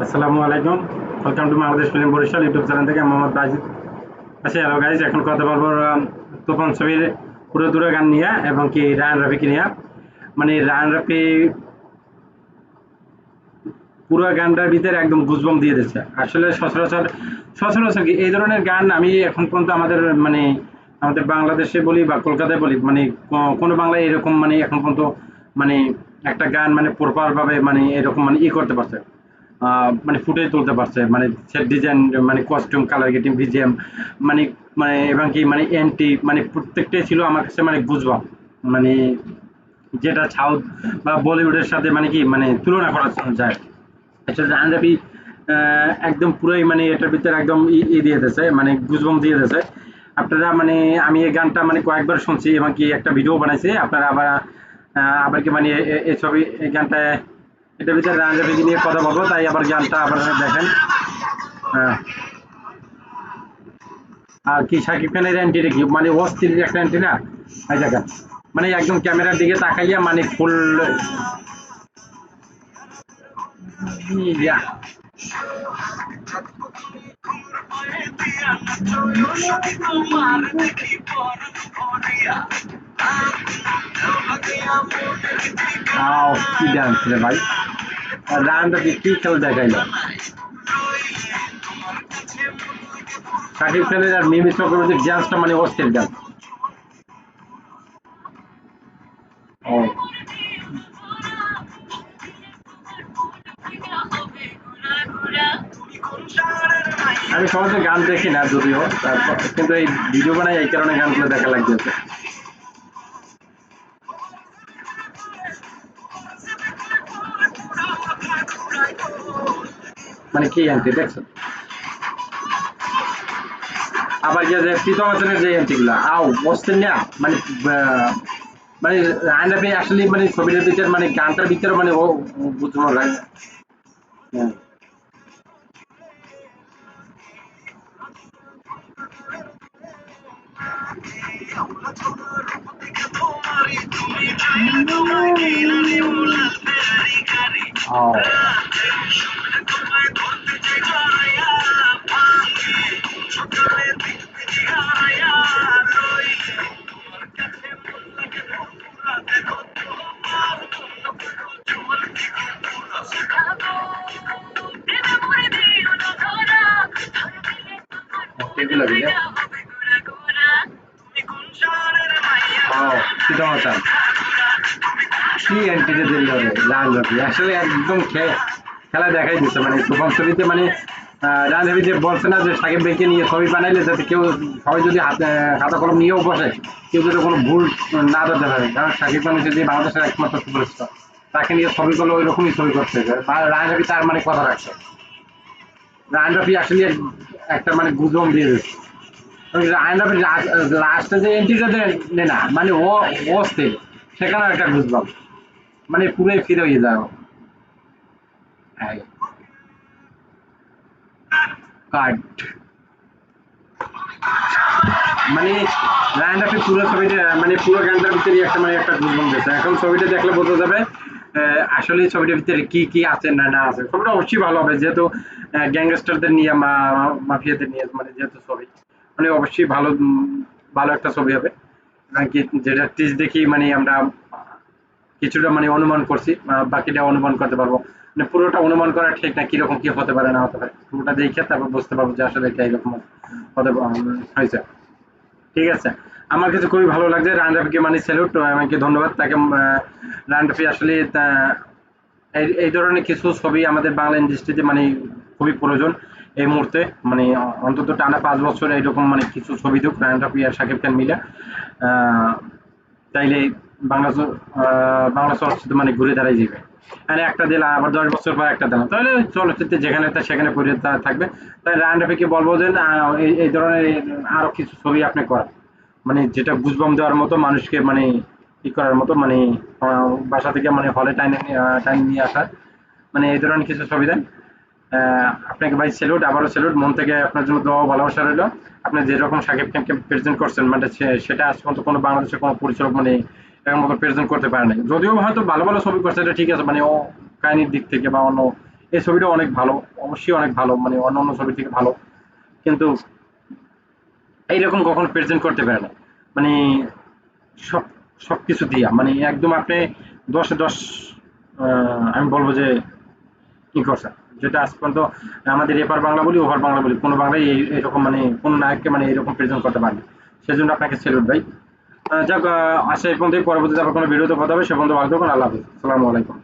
আসসালামু আলাইকুম। Welcome to Bangladesh film Barishal YouTube channel থেকে মোহাম্মদ বাজিদ আচ্ছা হ্যালো গাইজ এখন কথা বলব তুফান ছবির পুরো দূরে গান নিয়ে এবং কি রায়ন রাফিকে নিয়ে। মানে রায়ন রাফি পুরো গানটার ভিতরে একদম গুজবম দিয়ে দিচ্ছে। আসলে সচরাচর সচরাচর কি এই ধরনের গান আমি এখন পর্যন্ত আমাদের মানে আমাদের বাংলাদেশে বলি বা কলকাতায় বলি মানে কোনো বাংলায় এরকম মানে এখন পর্যন্ত মানে একটা গান মানে প্রপার ভাবে মানে এরকম মানে ই করতে পারছে। মানে ফুটে তুলতে পারছে। মানে সেট ডিজাইন মানে কস্টিউম কালার গেটিং ভিজিএম মানে মানে এবং কি মানে এন্টি মানে প্রত্যেকটাই ছিল আমার কাছে মানে গুজবাম মানে যেটা সাউথ বা বলিউডের সাথে মানে কি মানে তুলনা করা যায়। আসলে রানরাবি একদম পুরোই মানে এটার ভিতরে একদম ই দিয়ে দিয়েছে মানে গুজবম দিয়ে দিয়েছে। আপনারা মানে আমি এই গানটা মানে কয়েকবার শুনছি এবং কি একটা ভিডিও বানাইছি। আপনারা আবার আবার কি মানে এই ছবি, এই গানটা এটার ভিতরে রানরাবিকে নিয়ে কথা বলব, তাই আবার গানটা আবার দেখেন। হ্যাঁ। আর কি শাকিব খানের অ্যান্টিটা কি? মানে অস্থির একটা অ্যান্টি না? এই দেখেন মানে একদম ক্যামেরার দিকে তাকাইয়া মানে ফুল ইয়া। আও, কি ডান্স রে ভাই। আর রানটা কি কি খেল দেখাইলো। শাকিব খানের আর মিমি চক্রবর্তীর ডান্সটা মানে অস্থির ডান্স আমি সহজে গান দেখি না যদিও, তারপর কিন্তু এই ভিডিও বানাই এই কারণে গানগুলো দেখা লাগতেছে। মানে কি অ্যান্টি দেখছ আবার যে যে প্রীতম হাসানের যে অ্যান্টিগুলা আও বসতেন না মানে আহ, মানে আইনাপি আসলে মানে ছবিটার ভিতরে মানে গানটার ভিতরে মানে ও বুঝতে পারলাম হ্যাঁ। ও এগুলো দিলে ও প্রীতম কি অ্যান্টিতে দিল রে লাল রবি আসলে একদম খেলা দেখাই দিচ্ছে মানে তুফান ছবিতে মানে রান রবি যে বলছে না যে সাকিব ভাইকে নিয়ে ছবি বানাইলে যাতে কেউ সবাই যদি হাতে খাতা কলম নিয়েও বসে কেউ যাতে কোনো ভুল না ধরতে পারে। কারণ সাকিব খান যদি বাংলাদেশের একমাত্র সুপারস্টার তাকে নিয়ে ছবি করলে ওই রকমই ছবি করতে হবে রান রবি তার মানে কথা রাখছে। রান রবি আসলে একটা মানে গুজম দিয়ে দিচ্ছে রান রবি লাস্টে যে এন্ট্রিটা দেয় না মানে ও ও স্থির সেখানে একটা বুঝলাম মানে পুরোই ফিরে হয়ে যাও কাট মানে রায়ন রাফি পুরো ছবিটা মানে পুরো গানটার ভিতরে একটা মানে একটা গুজবম দিয়েছে। এখন ছবিটা দেখলে বোঝা যাবে আসলে ছবিটার ভিতরে কি কি আছে না না আছে, ছবিটা অবশ্যই ভালো হবে, যেহেতু গ্যাংস্টারদের নিয়ে মাফিয়াদের নিয়ে মানে যেহেতু ছবি মানে অবশ্যই ভালো ভালো একটা ছবি হবে। কি, যেটা টিজ দেখি মানে আমরা কিছুটা মানে অনুমান করছি বাকিটা অনুমান করতে পারব। মানে পুরোটা অনুমান করা ঠিক না, কীরকম কি হতে পারে, না হতে পারে, পুরোটা দেখে তারপর বুঝতে পারব যে আসলে এটা এরকম হতে হয়েছে। ঠিক আছে। আমার কাছে খুবই ভালো লাগছে। রান রাফিকে মানে স্যালুট আমাকে ধন্যবাদ। তাকে রান রাফি আসলে এই ধরনের কিছু ছবি আমাদের বাংলা ইন্ডাস্ট্রিতে মানে খুবই প্রয়োজন এই মুহূর্তে। মানে অন্তত টানা পাঁচ বছর এইরকম মানে কিছু ছবি দুক রায়ন রাফি আর সাকিব খান মিলে। তাইলে বাংলা চলচ্চিত্র মানে ঘুরে দাঁড়াই যাবে। একটা দিলাম আবার দশ বছর পর একটা দিলাম তাহলে চলচ্চিত্রে যেখানে তা সেখানে পড়ে তা- থাকবে। বলব যে এই ধরনের কিছু ছবি আপনি করেন। মানে যেটা গুজবম দেওয়ার মতো মানুষকে মানে ই করার মতো মানে বাসা থেকে মানে হলে টাইম টাইম নিয়ে আসার। মানে এই ধরনের কিছু ছবি দেন। আপনাকে ভাই স্যালুট আবারও স্যালুট মন থেকে আপনার জন্য দোয়া ভালোবাসা রইল। আপনি যেরকম সাকিব খানকে প্রেজেন্ট করছেন মানে সেটা আজ পর্যন্ত কোনো বাংলাদেশের কোনো পরিচালক মানে এরকম মতো প্রেজেন্ট করতে পারে নাই। যদিও হয়তো ভালো ভালো ছবি করছে, এটা ঠিক আছে মানে ও কাহিনীর দিক থেকে বা অন্য, এই ছবিটা অনেক ভালো, অবশ্যই অনেক ভালো মানে অন্য অন্য ছবি থেকে ভালো, কিন্তু এইরকম কখনো প্রেজেন্ট করতে পারে না মানে সব সব কিছু দিয়া মানে একদম আপনি দশে দশ আমি বলব যে কি করছে, যেটা আজ পর্যন্ত আমাদের এপার বাংলা বলি, ওপার বাংলা বলি, কোনো বাংলায় এই এরকম মানে কোন নায়ককে মানে এরকম প্রেজেন্ট করতে পারেনি। সেজন্য আপনাকে সেলুট ভাই। যাক আসে এই পর্যন্তই। পরবর্তীতে আবার কোনো ভিডিওতে কথা হবে, সে পর্যন্ত ভালো থাকুন, আল্লাহ হাফিজ। আসসালামু আলাইকুম।